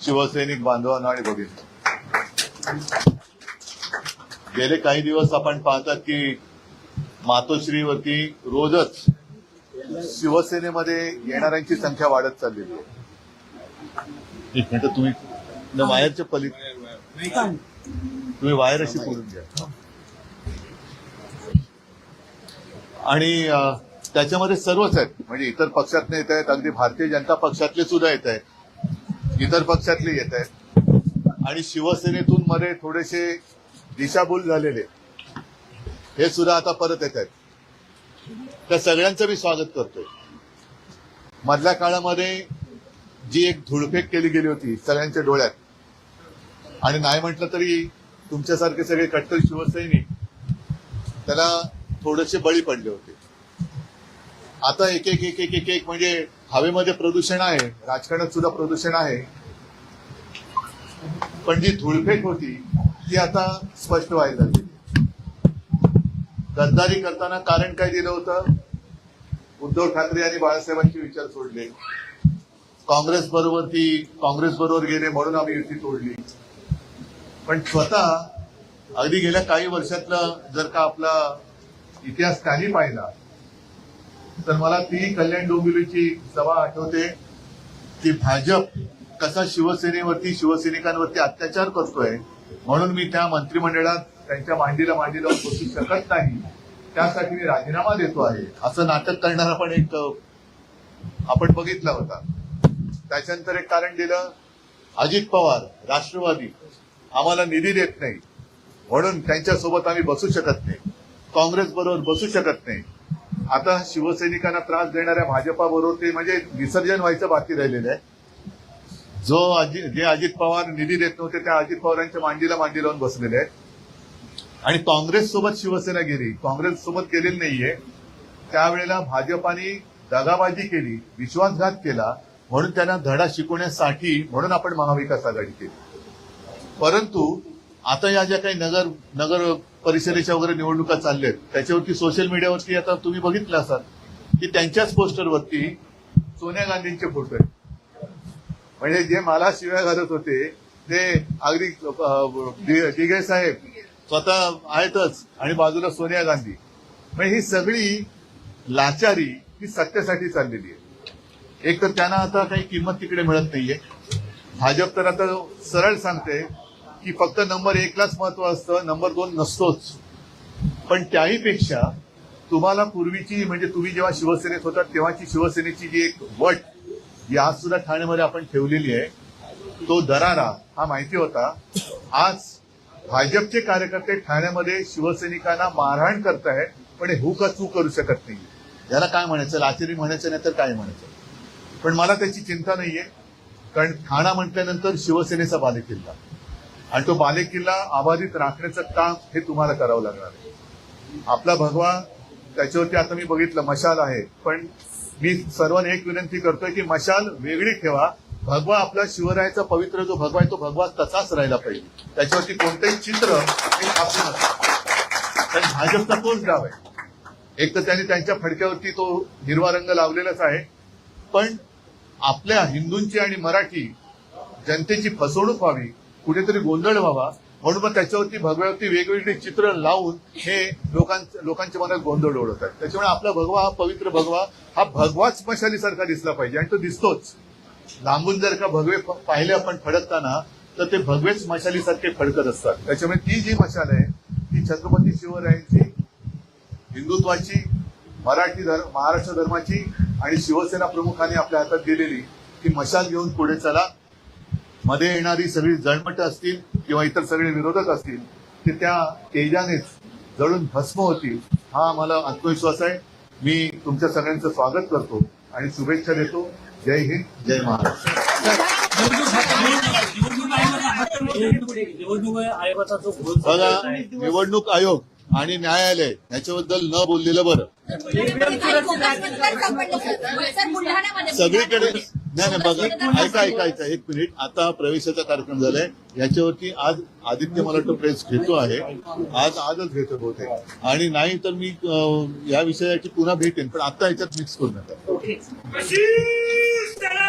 शिवसैनिक बांधवांना आणि भगिनी गेले काही दिवस आपण पाहतात की मातोश्रीवरती रोजच शिवसेनेमध्ये येणाऱ्यांची संख्या वाढत चाललेली आहे. एक तुम्ही वायरच्या पली तुम्ही वायर अशी पुढून घ्या. आणि त्याच्यामध्ये सर्वच आहेत. म्हणजे इतर पक्षातले येत आहेत अगदी भारतीय जनता पक्षातले सुद्धा येत आहेत. इतर पक्षातले येत आहेत. आणि शिवसेनेतून मध्ये थोडेसे दिशाभूल झालेले. हे सुद्धा आता परत येत आहेत. त्या सगळ्यांचं मी स्वागत करतोय. मधल्या काळामध्ये जी एक धुळफेक केली गेली होती सगळ्यांच्या डोळ्यात. आणि नाही म्हटलं तरी तुमच्यासारखे सगळे कट्टर शिवसैनिक त्याला थोडेसे बळी पडले होते. आता एक एक एक एक एक एक म्हणजे हवेमध्ये प्रदूषण आहे. राजकारणात सुद्धा प्रदूषण आहे. पण जी धुळफेक होती ती आता स्पष्ट व्हायला लागली. गद्दारी करताना कारण काय दिलं होतं? उद्धव ठाकरे आणि बाळासाहेबांचे विचार सोडले. काँग्रेस बरोबर ती काँग्रेस बरोबर गेले म्हणून आम्ही युती तोडली. पण स्वतः अगदी गेल्या काही वर्षातलं जर का आपला इतिहास काही पाहिला तर मला ती कल्याण डोंबिवलीची सभा आठवते. की भाजप कसा शिवसेनेवरती शिवसैनिकांवरती अत्याचार करतोय म्हणून मी त्या मंत्रिमंडळात त्यांच्या मांडीला मांडी लावून बसू शकत नाही. त्यासाठी मी राजीनामा देतो आहे. असं नाटक करणारा पण एक आपण बघितला होता. त्याच्यानंतर एक कारण दिलं अजित पवार राष्ट्रवादी आम्हाला निधी देत नाही. म्हणून त्यांच्यासोबत आम्ही बसू शकत नाही. काँग्रेस बरोबर बसू शकत नाही. आता शिवसैनिकांना त्रास देणाऱ्या भाजपाबरोबर ते म्हणजे विसर्जन व्हायचं बाकी राहिलेलं आहे. जो अजित जे अजित पवार निधी देत नव्हते त्या अजित पवारांच्या मांडीला मांडी लावून बसलेले आहेत. आणि काँग्रेस सोबत शिवसेना गेली. काँग्रेस सोबत गेलेली नाहीये. त्यावेळेला भाजपाने दगाबाजी केली विश्वासघात केला म्हणून त्यांना धडा शिकवण्यासाठी म्हणून आपण महाविकास आघाडी केली. परंतु आता या ज्या काही नगर नगर परिषदेच्या वगैरे निवडणुका चालल्यात त्याच्यावरती सोशल मीडियावरती आता तुम्ही बघितलं असाल की त्यांच्याच पोस्टरवरती सोनिया गांधींचे फोटो आहेत. म्हणजे जे मला शिव्या घालत होते ते अगदी अं, दिघे साहेब स्वतः आहेतच आणि बाजूला सोनिया गांधी. म्हणजे ही सगळी लाचारी ही सत्तेसाठी चाललेली आहे. एक तर त्यांना आता काही किंमत तिकडे मिळत नाहीये. भाजप तर आता सरळ सांगते की फक्त नंबर एकलाच महत्त्व असतं नंबर दोन नसतोच. पण त्याहीपेक्षा तुम्हाला पूर्वीची म्हणजे तुम्ही जेव्हा शिवसेनेत होता तेव्हाची शिवसेनेची जी एक वट ही आज सुद्धा ठाण्यामध्ये आपण ठेवलेली आहे. तो दरारा हा माहिती होता. आज भाजपचे कार्यकर्ते ठाण्यामध्ये शिवसैनिकांना मारहाण करतायत पण हे हू का चू करू शकत नाही याला काय म्हणायचं? लाचेरी म्हणायचं नाही तर काय म्हणायचं? पण मला त्याची चिंता नाहीये. कारण ठाणा म्हटल्यानंतर शिवसेनेचा बालेकिल्ला. आणि तो बालेकिल्ला अबाधित राखण्याचं काम हे तुम्हाला करावं लागणार आहे. आपला भगवा त्याच्यावरती आता मी बघितलं मशाल आहे पण मी सर्वांना एक विनंती करतोय की मशाल वेगळी ठेवा. भगवा आपला शिवरायाचा पवित्र जो भगवा आहे तो भगवा तसाच राहिला पाहिजे. त्याच्यावरती कोणतंही चित्र हे छापू नका. कारण भाजपचा तोच डाव आहे. एक तर त्यांनी त्यांच्या फडक्यावरती तो हिरवा रंग लावलेलाच आहे. पण आपल्या हिंदूंची आणि मराठी जनतेची फसवणूक व्हावी कुठेतरी गोंधळ व्हावा म्हणून मग त्याच्यावरती भगव्यावरती वेगवेगळी चित्र लावून हे लोकांच्या लोकांच्या मनात गोंधळ ओढवतात. त्याच्यामुळे आपला भगवा हा पवित्र भगवा हा भगवाच मशालीसारखा दिसला पाहिजे. आणि तो दिसतोच. लांबून जर का भगवे प- पाहिले आपण फडकताना तर ते भगवेच मशालीसारखे फडकत असतात. त्याच्यामुळे ती जी मशाल आहे ती छत्रपती शिवरायांची हिंदुत्वाची मराठी धर्म महाराष्ट्र धर्माची आणि शिवसेना प्रमुखाने आपल्या हातात दिलेली ती मशाल घेऊन पुढे चला. मध्ये येणारी सगळी जळमट असतील किंवा इतर सगळे विरोधक असतील ते त्या तेजानेच जळून भस्म होतील हा आम्हाला आत्मविश्वास आहे. मी तुमच्या सगळ्यांचं स्वागत करतो आणि शुभेच्छा देतो. जय हिंद जय महाराष्ट्र. निवडणूक बघा निवडणूक आयोग आणि न्यायालय याच्याबद्दल न बोललेलं बरं. सगळीकडे नाही नाही बघा ऐका ऐका ऐका एक मिनिट. आता प्रवेशाचा कार्यक्रम झालाय. याच्यावरती आज आदित्य मला वाटतं प्रेस घेतो आहे. आज आजच घेतो बहुतेक. आणि नाही तर मी या विषयाची पुन्हा भेटेन पण आता याच्यात मिक्स करू नका कशी त्याला